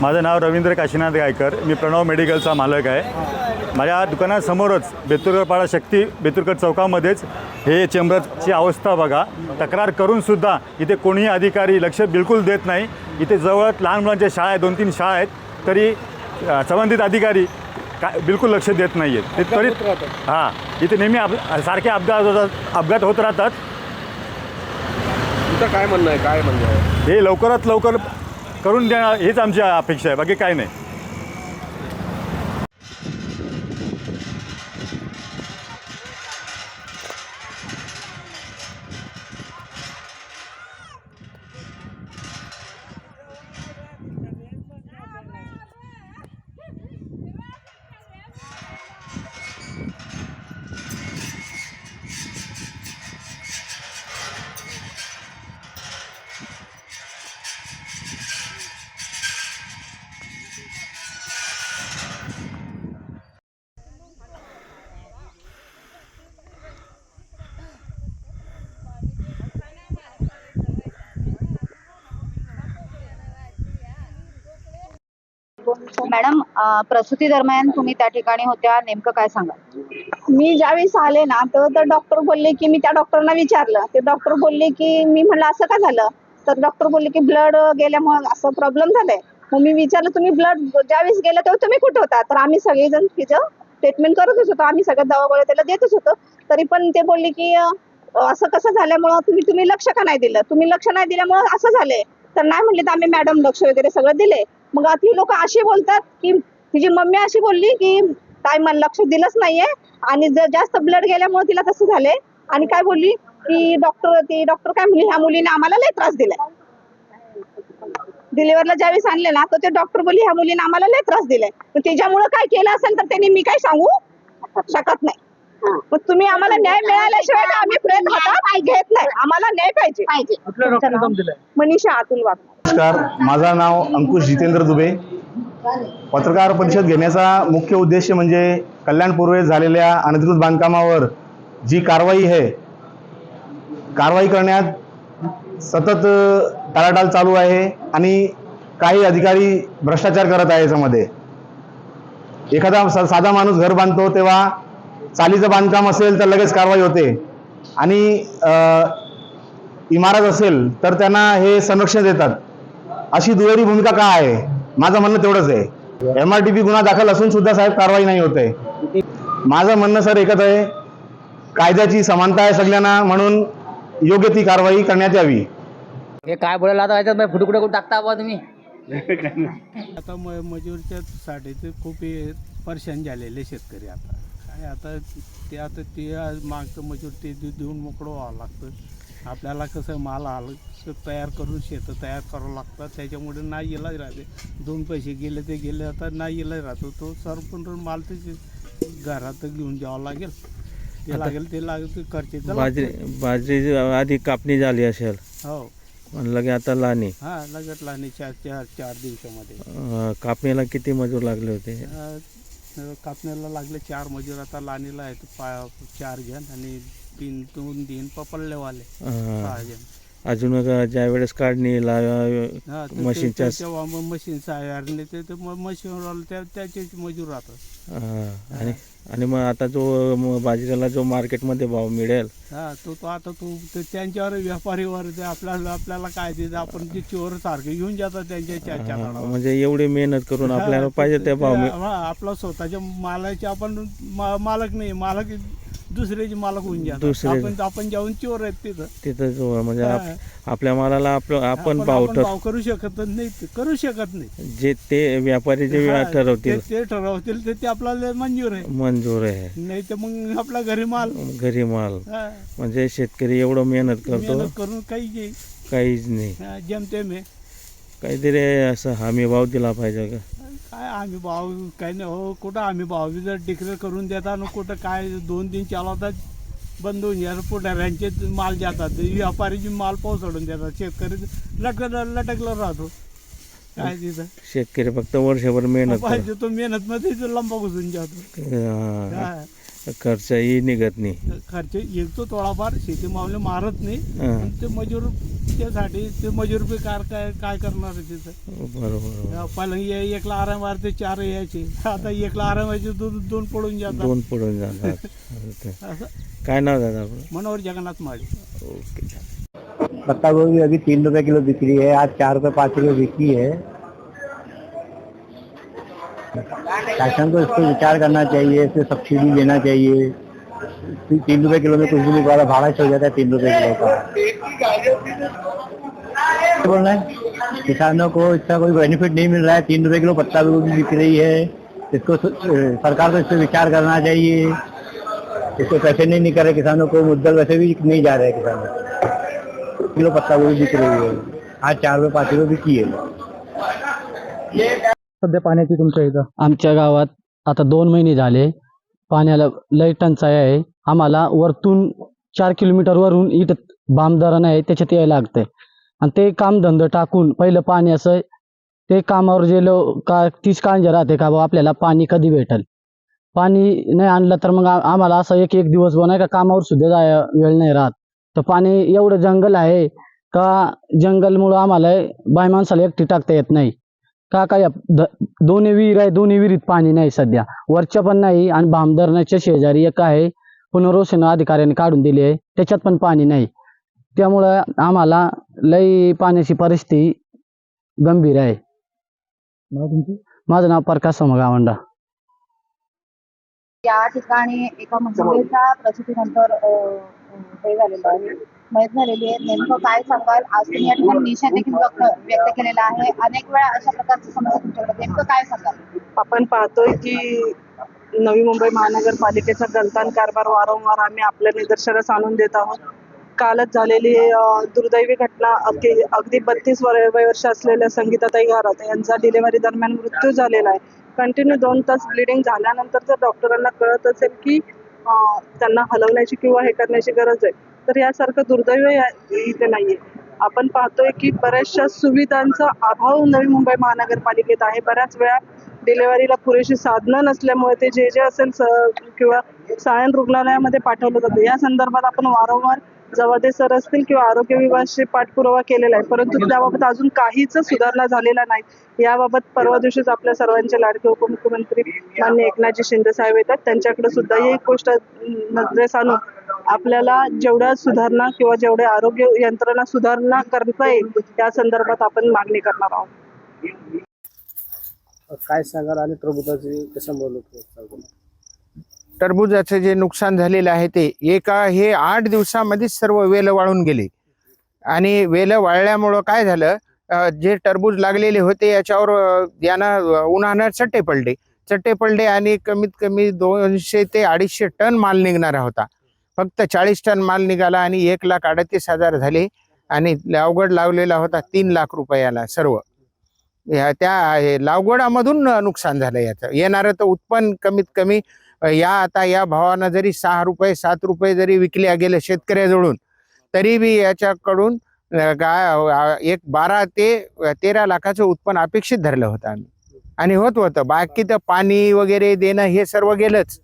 माझं नाव रवींद्र काशीनाथ गायकर. मी प्रणव मेडिकलचा मालक आहे. माझ्या दुकानासमोरच बेतुरपाडा शक्ती बेतुरकर चौकामध्येच हे चेंबरची अवस्था बघा. तक्रार करूनसुद्धा इथे कोणीही अधिकारी लक्ष बिलकुल देत नाही. इथे जवळ लहान मुलांच्या शाळा आहेत दोन तीन शाळा आहेत. तरी संबंधित अधिकारी काय बिलकुल लक्ष देत नाही आहेत ते तरी हां इथे नेहमी अप सारखे अपघात होतात अपघात होत राहतात. तुमचं काय म्हणणं आहे? काय म्हणणं आहे? हे लवकरात लवकर करून देणार हेच आमची अपेक्षा आहे बाकी काय नाही. हो, मॅडम प्रसूती दरम्यान तुम्ही त्या ठिकाणी होत्या. नेमकं काय सांगा मी ज्यावेळेस आले ना तर डॉक्टर बोलले की मी त्या डॉक्टरना विचारलं. ते डॉक्टर बोलले की मी म्हणलं असं का झालं? तर डॉक्टर बोलले की ब्लड गेल्यामुळे असं प्रॉब्लेम झालाय. मग मी विचारलं तुम्ही ब्लड ज्यावेळेस गेलं तेव्हा तुम्ही कुठे होता? तर आम्ही सगळेजण तिचं ट्रीटमेंट करतच होतो. आम्ही सगळ्यात दवा गोळ्या त्याला देतच होतो. तरी पण ते बोलले की असं कसं झाल्यामुळं? तुम्ही तुम्ही लक्ष का नाही दिलं? तुम्ही लक्ष नाही दिल्यामुळं असं झालंय. तर नाही म्हणले तर आम्ही मॅडम लक्ष वगैरे सगळं दिले मग ती लोक अशी बोलतात की तिची मम्मी अशी बोलली की काय मला लक्ष दिलंच नाहीये. आणि जर जास्त ब्लड गेल्यामुळे तिला तसं झालंय. आणि काय बोलली की डॉक्टर ती डॉक्टर काय म्हणली? ह्या मुलीने आम्हाला लय त्रास दिलाय. डिलिव्हरला ज्यावेळेस आणले ना तर ते डॉक्टर बोलली ह्या मुलीने आम्हाला लय त्रास दिलाय. त्याच्यामुळे काय केलं असेल तर त्यांनी मी काय सांगू शकत नाही. मग तुम्ही आम्हाला न्याय मिळाल्याशिवाय ना आम्ही प्रयत्न हातात घेत नाही. आम्हाला न्याय पाहिजे. पाहिजे. मनीषा अतुल वाघ. नमस्कार. माझं नाव अंकुश जितेंद्र दुबे. पत्रकार परिषद घेण्याचा मुख्य उद्देश म्हणजे कल्याणपूर्वेस झालेल्या अनधिकृत बांधकामावर जी कारवाई आहे कारवाई करण्यात सतत अ, टाळाटाळ चालू आहे आणि काही अधिकारी भ्रष्टाचार करत आहे याच्यामध्ये. एखादा सा- साधा माणूस घर बांधतो तेव्हा चालीचं बांधकाम असेल तर लगेच कारवाई होते आणि इमारत असेल तर त्यांना हे संरक्षण देतात अशी दुहेरी भूमिका का आहे माझं म्हणणं तेवढंच आहे एम आर टी पी गुन्हा दाखल असून सुद्धा साहेब कारवाई नाही होत आहे माझं म्हणणं सर एकच आहे कायद्याची समानता आहे सगळ्यांना म्हणून योग्य ती कारवाई करण्यात यावी हे काय बोलायला आता याच्यात कुठे कुठे कुठे टाकता बा तुम्ही आता मजूरच्या साठी ते खूप हे परेशान झालेले शेतकरी आता काय आता ते आता ते मागचं मजूर ते दे- देऊन मोकळं व्हावं लागतं. आपल्याला कसं माल आलं तयार करून शेतं तयार करावं लागतात त्याच्यामुळे नाही इलाज राहते. दोन पैसे गेले ते गेले आता नाही इलाज राहतो. तो सरपंच माल ते घरात घेऊन जावं लागेल. ते लागेल ते लागेल ते खर्चेचं बाजरी लागतं. बाजरी आधी कापणी झाली असेल हो. म्हणलं की आता लाणी. हां लगत लागणे चार चार चार दिवसामध्ये. अं, कापणीला किती मजूर लागले होते? अ, कापण्याला लागले चार मजूर. आता लाणीला आहेत पा चार जण आणि तीन दोन तीन पपल्लेवाले. सहा जण. अजून मग ज्या वेळेस तर ते- मशीनच्या मग मशीन त्याचे मजूर राहतात आणि आणि मग आता जो बाजरीला जो मार्केटमध्ये भाव मिळेल हा तो तो आता तो त्यांच्यावर व्यापारीवर आपल्याला आपल्याला काय ते आपण ते चोर सारखे घेऊन जातात त्यांच्या. म्हणजे एवढी मेहनत करून आपल्याला पाहिजे त्या भाव आपला स्वतःच्या मालाचे आपण मालक नाही मालक दुसऱ्याचे मालक होऊन जातात. दुसरे- आपण आपण जाऊन चोर आहेत तिथं. तिथं जो म्हणजे आप- हा. आपल्या मालाला आपलं आपण भाव आपण ठर भाव करू शकत नाही करू शकत नाही जे ते व्यापारी जे हा, ठरवतील. ते- ते ठरवतील ते ते आपल्याला मंजूर आहे. मंजूर आहे. नाही तर मग आपला घरी माल. घरी माल. हा, म्हणजे शेतकरी एवढं मेहनत करतो. मेहनत करून काही नाही. काहीच नाही. हा, जेमतेम आहे काहीतरी असं हमी भाव दिला पाहिजे का? काय आम्ही भाव काही नाही हो कुठं आम्ही भाव जर डिक्लेअर करून देतात ना कुठं काय दोन दिन चालवतात बंद होऊन जातात पुढाऱ्यांचे माल जातात. व्यापारीचे माल पोहोचवून देतात. शेतकरी लटक लटकला राहतो. काय तिथं? शेतकरी फक्त वर्षभर मेहनत पाहिजे तो मेहनत मध्ये लंबा घुसून जातो. खर्चही निघत नाही. खर्च येतो थोडाफार शेती मावले मारत नाही. हां. पण ते मजूर त्यासाठी ते मजूर बी कार काय काय करणार आहे तिथं? बरोबर पहिला ये- एकला आराम वारते चार यायचे. आता एकला आराम व्हायचे दोन दोन पडून जातात. दोन पडून जातात. असं. काय नाव दादा आपलं? मनोहर जगन्नाथ माळी. ओके. पत्ता गोभी अभी तीन रुपए किलो बिक रही है आज चार रुपए पाँच किलो बिकी है। शासन को इस पर विचार करना चाहिए इस सब्सिडी देना चाहिए। तीन रुपए किलो में कुछ भी पा भाड़ा हो जाता है तीन रुपए किलो का। बोल रहे हैं? किसानों को इसका कोई बेनिफिट नहीं मिल रहा है। तीन रुपए किलो पत्ता भी बिक रही है। इसको सरकार को इस पर विचार करना चाहिए। इसको पैसे नहीं निकल रहे किसानों को, मुद्दल वैसे भी नहीं जा रहे हैं किसानों किलो पत्ता गोभी बिक रही है। आज चार रुपये पाँच किलो बिकी है सध्या पाण्याची तुमच्या इथं? आमच्या गावात आता दोन महिने झाले. पाण्याला लय टंचाई आहे. आम्हाला वरतून चार किलोमीटर वरून इथं बामधरण आहे त्याच्यात यायला लागतंय. आणि ते कामधंदे टाकून पहिलं पाणी असं ते कामावर गेलो का तीच काळजी राहते का बाबा आपल्याला पाणी कधी भेटल? पाणी नाही आणलं तर मग आम्हाला असं एक एक दिवस नाही का कामावर सुद्धा जाय वेळ नाही राहत. तर पाणी एवढं जंगल आहे का जंगलमुळं आम्हाला बाय माणसाला एकटी टाकता येत नाही. का काय दोन्ही विहीर आहे दोन्ही विहिरीत पाणी नाही सध्या. वरच्या पण नाही आणि भामधरणाच्या शेजारी एक आहे. पुनर्वसन अधिकाऱ्याने काढून दिली आहे. त्याच्यात पण पाणी नाही. त्यामुळं आम्हाला लई पाण्याची परिस्थिती गंभीर आहे. माझं नाव प्रकाश सोमगावंडा. या ठिकाणी एका महिलेच्या प्रसूतीनंतर हे झालेलं आहे. मयत झालेली आहे. नेमकं काय सांगाल? आज तुम्ही या ठिकाणी निषेध देखील व्यक्त व्यक्त केलेला आहे. अनेक वेळा अशा प्रकारची समस्या तुमच्याकडे नेमकं काय सांगाल? आपण पाहतोय की नवी मुंबई महानगरपालिकेचा गलतान कारभार वारंवार आम्ही आपल्या निदर्शनास आणून देत आहोत. कालच झालेली अं, दुर्दैवी घटना अगदी अगदी बत्तीस वर्ष असलेल्या संगीताताई घरात यांचा डिलिव्हरी दरम्यान मृत्यू झालेला आहे. कंटिन्यू दोन तास ब्लिडिंग झाल्यानंतर जर डॉक्टरांना कळत असेल की त्यांना हलवण्याची किंवा हे करण्याची गरज आहे. तर यासारखं दुर्दैव इथे नाहीये. आपण पाहतोय की बऱ्याचशा सुविधांचा अभाव नवी मुंबई महानगरपालिकेत आहे. बऱ्याच वेळा डिलेव्हरीला पुरेशी साधनं नसल्यामुळे ते जे जे असेल किंवा सायन रुग्णालयामध्ये पाठवलं जातं. या संदर्भात आपण वारंवार जवादे सर असतील किंवा आरोग्य विभागाशी पाठपुरावा केलेला आहे परंतु त्याबाबत अजून काहीच सुधारणा झालेला नाही. याबाबत परवा दिवशीच आपल्या सर्वांचे लाडके उपमुख्यमंत्री माननीय एकनाथजी शिंदे साहेब येतात. त्यांच्याकडे सुद्धा ही गोष्ट नजरेस आणून आपल्याला जेवढ्या सुधारणा किंवा जेवढे आरोग्य यंत्रणा सुधारणा करता येईल या संदर्भात आपण मागणी करणार आहोत. काय सांगाल? आणि प्रबोधाचे कसं बोलत टरबुजाचं जे नुकसान झालेलं आहे ते एका हे आठ दिवसामध्येच सर्व वेल वाळून गेले. आणि वेल वाळल्यामुळं काय झालं जे टरबूज लागलेले होते याच्यावर यानं उन्हानं चट्टे पडले. चट्टे पडले आणि कमीत कमी दोनशे ते अडीचशे टन माल निघणारा होता. फक्त चाळीस टन माल निघाला आणि एक लाख अडतीस हजार झाले. आणि लावगड लावलेला होता तीन लाख रुपयाला सर्व. या त्या हे लावगडामधून नुकसान झालं याचं. येणारं तर उत्पन्न कमीत कमी या आता या भावानं जरी सहा रुपये सात रुपये जरी विकल्या गेले शेतकऱ्याजवळून तरी बी याच्याकडून काय गा एक बारा ते तेरा लाखाचं उत्पन्न अपेक्षित धरलं होतं आम्ही. आणि होत होतं. बाकी तर पाणी वगैरे देणं हे सर्व गेलंच.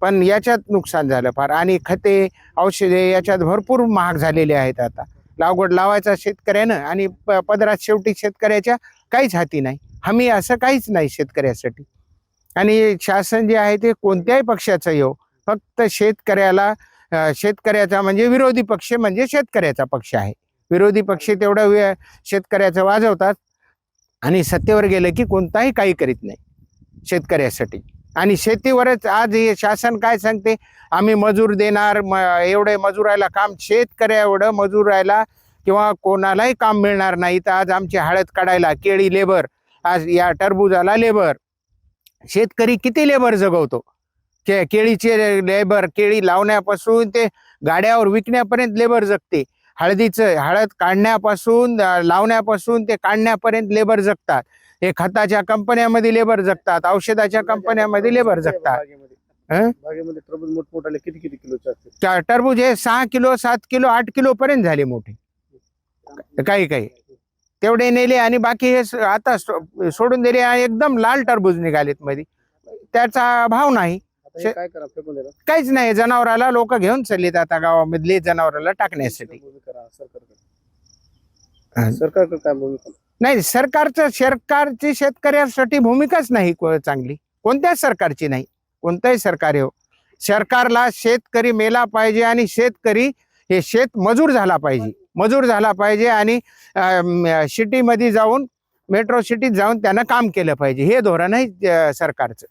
पण याच्यात नुकसान झालं फार. आणि खते औषधे याच्यात भरपूर महाग झालेले आहेत आता. लागवड लावायचा शेतकऱ्यानं आणि प- पदरात शेवटी शेतकऱ्याच्या काहीच हाती नाही. हमी असं काहीच नाही शेतकऱ्यासाठी. आणि शासन जे आहे ते कोणत्याही पक्षाचं येऊ फक्त शेतकऱ्याला शेतकऱ्याचा म्हणजे विरोधी पक्ष म्हणजे शेतकऱ्याचा पक्ष आहे. विरोधी पक्ष तेवढं वे- शेतकऱ्याचं वाजवतात आणि सत्तेवर गेलं की कोणताही काही करीत नाही शेतकऱ्यासाठी. आणि शेतीवरच आज हे शासन काय सांगते? आम्ही मजूर देणार म एवढे मजुरायला काम शेतकऱ्या एवढं मजुरायला किंवा कोणालाही काम मिळणार नाही. तर आज आमची हळद काढायला केळी लेबर आज या टरबुजाला लेबर. शेतकरी किती लेबर जगवतो? के केळीचे लेबर केळी लावण्यापासून ते गाड्यावर विकण्यापर्यंत लेबर जगते. हळदीचं हळद काढण्यापासून लावण्यापासून ते काढण्यापर्यंत लेबर जगतात. हे खताच्या कंपन्यामध्ये लेबर जगतात औषधाच्या कंपन्यामध्ये लेबर जगतात. टरबूज मोठमोठाले किती किती किलोचे असते त्या टरबूज हे सहा किलो सात किलो आठ किलो पर्यंत झाले मोठे. काही काही. तेवढे नेले आणि बाकी हे स- आता सो- सोडून दिले आणि एकदम लाल टरबूज निघालेत मध्ये. त्याचा भाव नाही. शे- काय करा फेकून दिलं काहीच नाही जनावराला लोक घेऊन चाललेत आता गावामधले जनावराला टाकण्यासाठी. सरकारकडे हा. सरकारकडे काय नाही सरकारचं सरकारची शेतकऱ्यासाठी भूमिकाच नाही को- चांगली. कोणत्याच सरकारची नाही. कोणतंही सरकार येऊ सरकारला शेतकरी मेला पाहिजे आणि शेतकरी हे शेत मजूर झाला पाहिजे. मजूर झाला पाहिजे आणि सिटीमध्ये जाऊन मेट्रो सिटीत जाऊन त्यांना काम केलं पाहिजे. हे धोरण आहे सरकारचं.